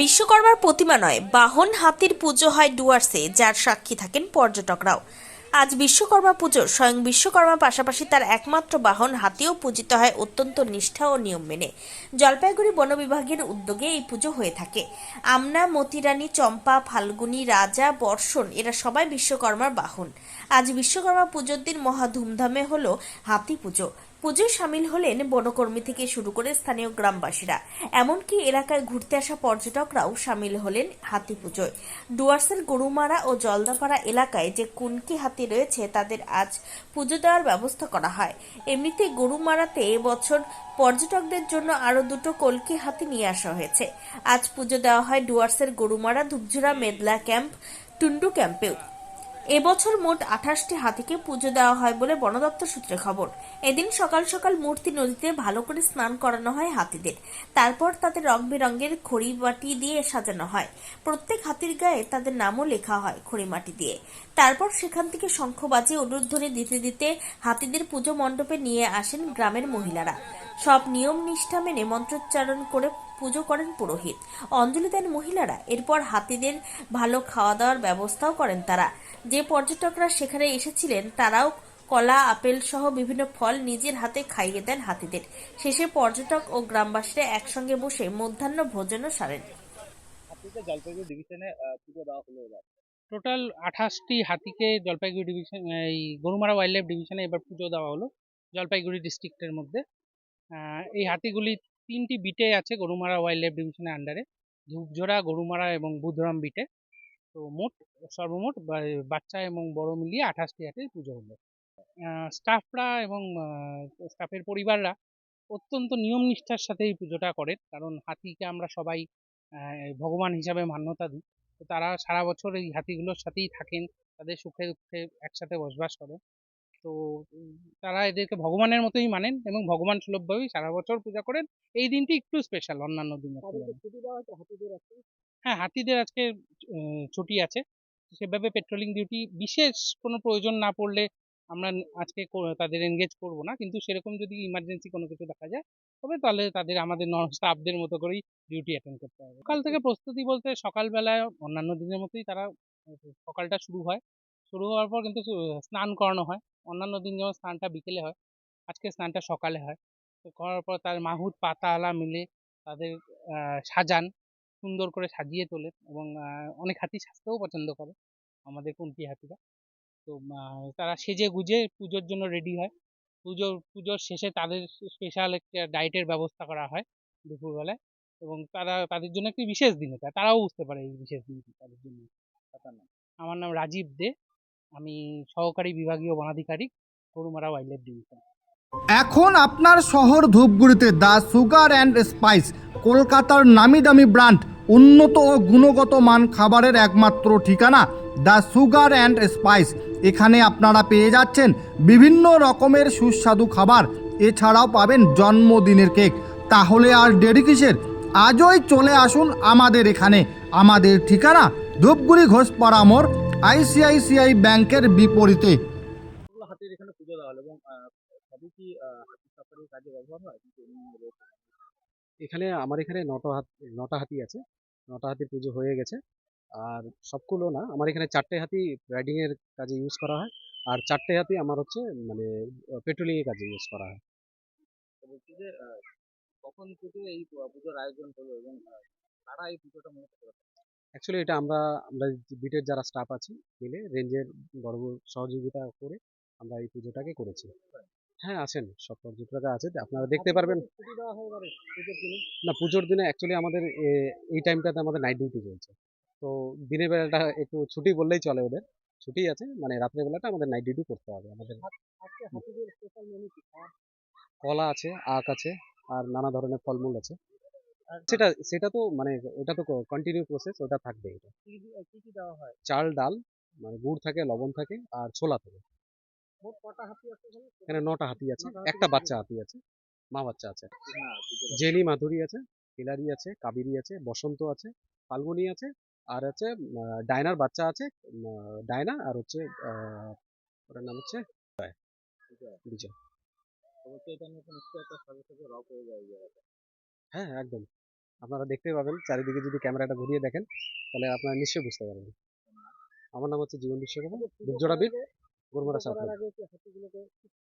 বিশ্বকর্মার প্রতিমা নয়, বাহন হাতির পুজো হয় ডুয়ার্সে, যার সাক্ষী থাকেন পর্যটকরাও। আজ বিশ্বকর্মা পুজো, স্বয়ং বিশ্বকর্মার পাশাপাশি তার একমাত্র বাহন হাতিও পূজিত হয় অত্যন্ত নিষ্ঠা ও নিয়ম মেনে। জলপাইগুড়ি বন বিভাগের উদ্যোগে এই পুজো হয়ে থাকে। আমনা, মতিরানী, চম্পা, ফাল্গুনী, রাজা, বর্ষণ, এরা সবাই বিশ্বকর্মার বাহন। আজ বিশ্বকর্মা পুজোর দিন মহা ধুমধামে হলো হাতি পুজো। পুজোয় সামিল হলেন বনকর্মী থেকে শুরু করে স্থানীয় গ্রামবাসীরা। এমনকি এলাকায় ঘুরতে আসা পর্যটকরাও সামিল হলেন হাতি পুজোয়। ডুয়ার্সের গরুমারা ও জলদাপাড়া এলাকায় যে কুনকি হাতি রয়েছে, তাদের আজ পুজো দেওয়ার ব্যবস্থা করা হয়। এমনিতে গরুমারাতে এবছর পর্যটকদের জন্য আরও দুটো কলকি হাতি নিয়ে আসা হয়েছে। আজ পুজো দেওয়া হয় ডুয়ার্সের গরুমারা ধুপঝুরা মেদলা ক্যাম্প, টুন্ডু ক্যাম্পেও। এবছর মোট আঠাশটি হাতিকে পুজো দেওয়া হয় বলে বন দপ্তর সূত্রে খবর। এদিন সকাল সকাল মূর্তি নদীতে ভালো করে স্নান করানো হয় হাতিদের। তারপর তাদের রং বেরঙের খড়িমাটি দিয়ে সাজানো হয়। প্রত্যেক হাতির গায়ে তাদের নামও লেখা হয় খড়িমাটি দিয়ে। তারপর সেখান থেকে শঙ্খ বাজিয়ে অনুধ্বনি দিতে দিতে হাতিদের পুজো মণ্ডপে নিয়ে আসেন গ্রামের মহিলারা। সব নিয়ম নিষ্ঠা মেনে মন্ত্রোচ্চারণ করে পুজো করেন পুরোহিত। অঞ্জলি দেন মহিলারা। এরপর হাতিদের ভালো খাওয়া দাওয়ার ব্যবস্থাও করেন তারা। যে পর্যটকরা সেখানে এসেছিলেন, তারাও কলা, আপেল সহ বিভিন্ন ফল নিজের হাতে খাইয়ে দেন হাতিদের। শেষে পর্যটক ও গ্রামবাসীরা একসঙ্গে বসে মধ্যাহ্ন ভোজনও সারেন। জলপাইগুড়ি ডিভিশনে পুজো দেওয়া এবার। টোটাল আঠাশটি হাতিকে জলপাইগুড়ি ডিভিশন, এই গরুমারা ওয়াইল্ড লাইফ ডিভিশনে এবার পুজো দেওয়া হলো জলপাইগুড়ি ডিস্ট্রিক্টের মধ্যে। এই হাতিগুলি তিনটি বিটে আছে গরুমারা ওয়াইল্ড লাইফ ডিভিশনের আন্ডারে ধূপঝোড়া, গরুমারা এবং বুধরাম বিটে তো মোট, সর্বমোট বাচ্চা এবং বড় মিলিয়ে আঠাশটি হাতির পুজো হলো। স্টাফরা এবং স্টাফের পরিবাররা অত্যন্ত নিয়ম নিষ্ঠার সাথে এই পুজোটা করেন কারণ হাতিকে আমরা সবাই ভগবান হিসাবে মান্যতা দিই। তো তারা সারা বছর এই হাতিগুলোর সাথেই থাকেন, তাদের সুখে দুঃখে একসাথে বসবাস করেন। তো তারা এদেরকে ভগবানের মতোই মানেন এবং ভগবান সুলভভাবেই সারা বছর পূজা করেন। এই দিনটি একটু স্পেশাল অন্যান্য দিনের হ্যাঁ হাতিদের আজকে ছুটি আছে। সেভাবে পেট্রোলিং ডিউটি বিশেষ কোনো প্রয়োজন না পড়লে আমরা আজকে তাদের এনগেজ করব না। কিন্তু সেরকম যদি ইমার্জেন্সি কোনো কিছু দেখা যায় তবে তাহলে তাদের আমাদের স্টাফদের মতো করেই ডিউটি অ্যাটেন্ড করতে হবে। সকাল থেকে প্রস্তুতি বলতে সকালবেলায় অন্যান্য দিনের মতোই তারা সকালটা শুরু হয়। শুরু হওয়ার পর কিন্তু স্নান করানো হয়। অন্যান্য দিন যেমন স্নানটা বিকেলে হয়, আজকে স্নানটা সকালে হয়। তো করার পর তার মাহুত পাতা আলা মিলে তাদের সাজান, সুন্দর করে সাজিয়ে তোলে এবং অনেক হাতি সাজতেও পছন্দ করে আমাদের কুন্তি হাতিরা। তো তারা সেজে গুজে পুজোর জন্য রেডি হয়। পুজোর পুজোর শেষে তাদের স্পেশাল একটা ডায়েটের ব্যবস্থা করা হয় দুপুরবেলায় এবং তারা, তাদের জন্য একটি বিশেষ দিন এটা। তারাও বুঝতে পারে এই বিশেষ দিনটি তাদের জন্য। আমার নাম রাজীব দে। আমি সহকারী বিভাগীয় বনাধিকারিক গরুমারা ওয়াইল্ড ডিভিশন। এখন আপনার শহর ধূপগুড়িতে দ্য সুগার অ্যান্ড স্পাইস, কলকাতার নামি দামি ব্র্যান্ড, উন্নত ও গুণগত মান খাবারের একমাত্র ঠিকানা দ্য সুগার অ্যান্ড স্পাইস। এখানে আপনারা পেয়ে যাচ্ছেন বিভিন্ন রকমের সুস্বাদু খাবার, এছাড়াও পাবেন জন্মদিনের কেক। তাহলে আর দেরি কিসের? আজই চলে আসুন আমাদের এখানে। আমাদের ঠিকানা ধূপগুড়ি ঘোষপাড়া মোড় আইসিআইসিআই ব্যাংকের বিপরীতে। হাতির এখানে পুজো দেওয়া হলো এবং সবই কি আহ, হাতি সাফারির কাজে ব্যবহার হয়। এখানে আমার এখানে নটা হাত নটা হাতি আছে। নটা হাতির পুজো হয়ে গেছে। আর সবগুলো না আমার এখানে চারটে হাতি রাইডিং এর কাজে ইউজ করা হয়। আর চারটে হাতি আমার হচ্ছে মানে পেট্রোলিং এর কাজে ইউজ করা হয়। বলছি যে কখন থেকে এই পুজোর আয়োজন হলো এবং কারা এই পুজোটা মূলত করে থাকে? অ্যাকচুয়ালি এটা আমরা আমরা বিটের যারা স্টাফ আছি মিলে রেঞ্জের বড় বড় সহযোগিতা করে আমরা এই পুজোটাকে করেছি। হ্যাঁ আছেন সব পর্যটকরা আছে। আপনারা দেখতে পারবেন। পুজোর দিনে? না পুজোর দিনে অ্যাকচুয়ালি আমাদের এই টাইমটাতে আমাদের নাইট ডিউটি চলছে। তো দিনের বেলাটা একটু ছুটি বললেই চলে ওদের। ছুটি আছে মানে রাত্রের বেলাটা আমাদের নাইট ডিউটি করতে হবে আমাদের। কি? খাওয়া কলা আছে আখ আছে আর নানা ধরনের ফলমূল আছে। সেটা সেটা তো মানে ওটা তো কন্টিনিউ প্রসেস ওটা থাকবে এটা। কি কি- দেওয়া হয়? চাল ডাল মানে গুড় থাকে লবণ থাকে আর ছোলা থাকে। মোট কটা হাতি আছে এখানে? নটা হাতি আছে একটা বাচ্চা হাতি আছে মা বাচ্চা আছে। হ্যাঁ জেনি মাধুরী আছে হিলারি আছে কাবেরী আছে বসন্ত আছে ফাল্গুনি আছে আর আছে আহ, ডায়নার বাচ্চা আছে ডায়না আর হচ্ছে ওটার নাম হচ্ছে বিজয়। হ্যাঁ একদম। আপনারা দেখতে পাবেন, চারিদিকে যদি ক্যামেরাটা ঘুরিয়ে দেখেন, তাহলে আপনারা নিশ্চয়ই বুঝতে পারবেন। আমার নাম হচ্ছে জীবন বিশ্বকর্মা দুর্জোড়াবিদ গরমারা সাউথ